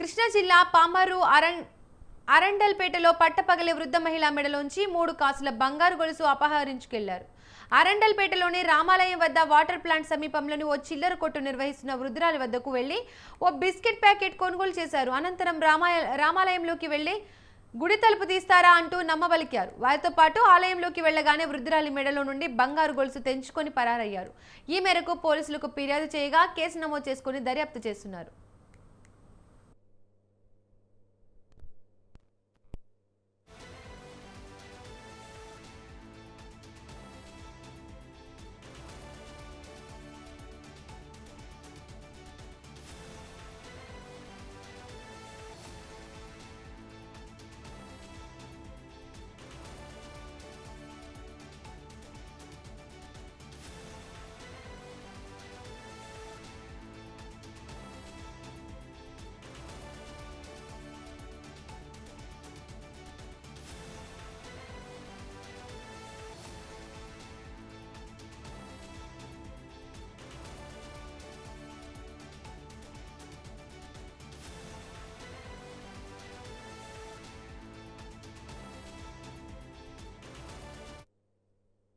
కృష్ణా జిల్లా పామరు అరణ్ అరండల్పేటలో పట్టపగలే వృద్ధ మహిళ మెడలోంచి మూడు కాసుల బంగారు గొలుసు అపహరించుకెళ్ళారు. అరండల్పేటలోని రామాలయం వద్ద వాటర్ ప్లాంట్ సమీపంలోని ఓ చిల్లర కొట్టు నిర్వహిస్తున్న వృద్ధురాలి వద్దకు వెళ్ళి ఓ బిస్కెట్ ప్యాకెట్ కొనుగోలు చేశారు. అనంతరం రామాయ రామాలయంలోకి వెళ్ళి గుడి తలుపు తీస్తారా అంటూ నమ్మబలికారు. వారితో పాటు ఆలయంలోకి వెళ్ళగానే వృద్ధురాలి మెడలో నుండి బంగారు గొలుసు తెంచుకొని పరారయ్యారు. ఈ మేరకు పోలీసులకు ఫిర్యాదు చేయగా కేసు నమోదు చేసుకుని దర్యాప్తు చేస్తున్నారు.